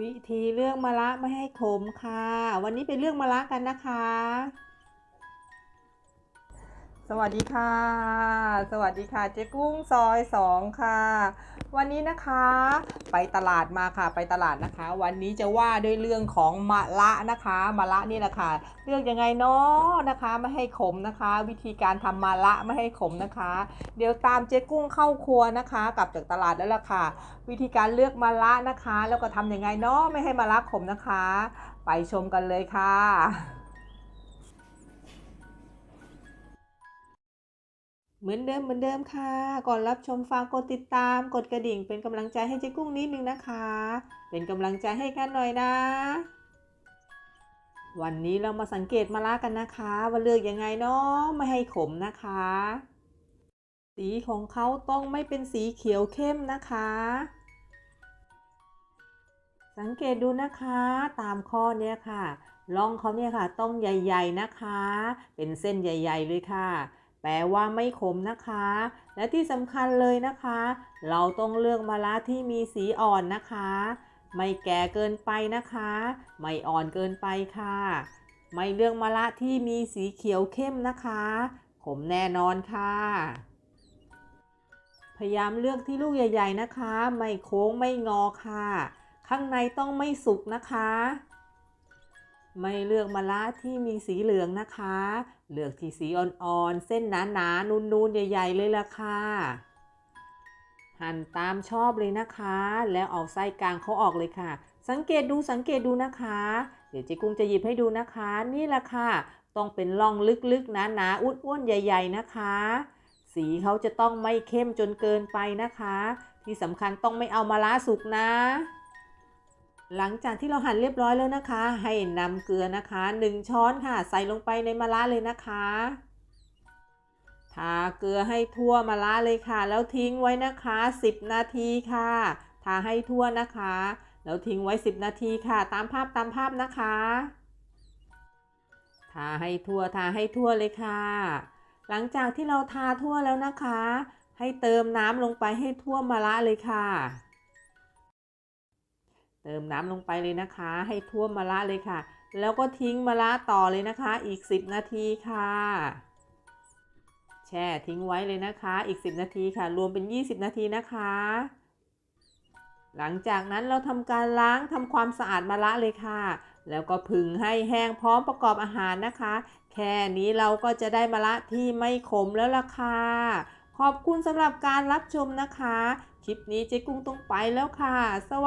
วิธีเลือกมะระไม่ให้ขมค่ะ วันนี้ไปเลือกมะระกันนะคะ สวัสดีค่ะ สวัสดีค่ะ เจ๊กุ้งซอยสองค่ะ วันนี้นะคะไปตลาดมาค่ะ ไปตลาดนะคะ วันนี้จะว่าด้วยเรื่องของมะระนะคะมะระนี่แหละค่ะเลือกยังไงเนาะนะคะไม่ให้ขมนะคะ วิธีการทำมะระไม่ให้ขมนะคะ เดี๋ยวตามเจ๊กุ้งเข้าครัวนะคะกลับจากตลาดแล้วล่ะค่ะ วิธีการเลือกมะระนะคะ แล้วก็ทำยังไงเนาะไม่ให้มะระขมนะคะ ไปชมกันเลยค่ะ เหมือนเดิมเหมือนเดิมค่ะ ก่อนรับชมฝากกดติดตาม กดกระดิ่ง เป็นกำลังใจให้เจ๊กุ้งนิดนึงนะคะ เป็นกำลังใจให้กันหน่อยนะ วันนี้เรามาสังเกตมะระกันนะคะ ว่าเลือกยังไงเนาะไม่ให้ขมนะคะ สีของเขาต้องไม่เป็นสีเขียวเข้มนะคะ สังเกตดูนะคะตามข้อเนี้ยค่ะร่องเขาเนี่ยค่ะ ต้องใหญ่ ๆนะคะ เป็นเส้นใหญ่ ๆ เลยค่ะ แปลว่าไม่ขมนะคะ และที่สำคัญเลยนะคะ เราต้องเลือกมะระที่มีสีอ่อนนะคะ ไม่แก่เกินไปนะคะ ไม่อ่อนเกินไปค่ะ ไม่เลือกมะระที่มีสีเขียวเข้มนะคะ ขมแน่นอนค่ะ พยายามเลือกที่ลูกใหญ่ ๆนะคะ ไม่โค้งไม่งอค่ะ ข้างในต้องไม่สุกนะคะ ไม่เลือกมะระที่มีสีเหลืองนะคะ เลือกที่สีอ่อนๆ เส้นหนาๆ นูนๆ ใหญ่ ๆ เลยล่ะค่ะ หั่นตามชอบเลยนะคะ แล้วเอาไส้กลางเขาออกเลยค่ะ สังเกตดูสังเกตดูนะคะ เดี๋ยวเจ๊กุ้งจะหยิบให้ดูนะคะ นี่แหละค่ะ ต้องเป็นร่องลึกๆ หนาๆ อ้วนๆ ใหญ่ ๆ นะคะ สีเขาจะต้องไม่เข้มจนเกินไปนะคะ ที่สำคัญต้องไม่เอามาล้าสุกนะ หลังจากที่เราหั่นเรียบร้อยแล้วนะคะ ให้นำเกลือนะคะ 1 ช้อนค่ะ ใส่ลงไปในมะระเลยนะคะทาเกลือให้ทั่วมะระเลยค่ะ แล้วทิ้งไว้นะคะ 10 นาทีค่ะทาให้ทั่วนะคะ แล้วทิ้งไว้ 10 นาทีค่ะ ตามภาพตามภาพนะคะทาให้ทั่วทาให้ทั่วเลยค่ะ หลังจากที่เราทาทั่วแล้วนะคะ ให้เติมน้ำลงไปให้ทั่วมะระเลยค่ะ ติมน้ำลงไปเลยนะคะ ให้ท่วมะระเลยค่ะ แล้วก็ทิ้งมะระต่อเลยนะคะ อีก 10 นาทีค่ะ แช่ทิ้งไว้เลยนะคะ อีก 10 นาทีค่ะ รวมเป็น 20 นาทีนะคะ หลังจากนั้นเราทำการล้างทำความสะอาดมะระเลยค่ะ แล้วก็ผึ่งให้แห้งพร้อมประกอบอาหารนะคะ แค่นี้เราก็จะได้มะระที่ไม่ขมแล้วล่ะค่ะขอบคุณสำหรับการรับชมนะคะ คลิปนี้เจ๊กุ้งต้องไปแล้วค่ะ สวัสดี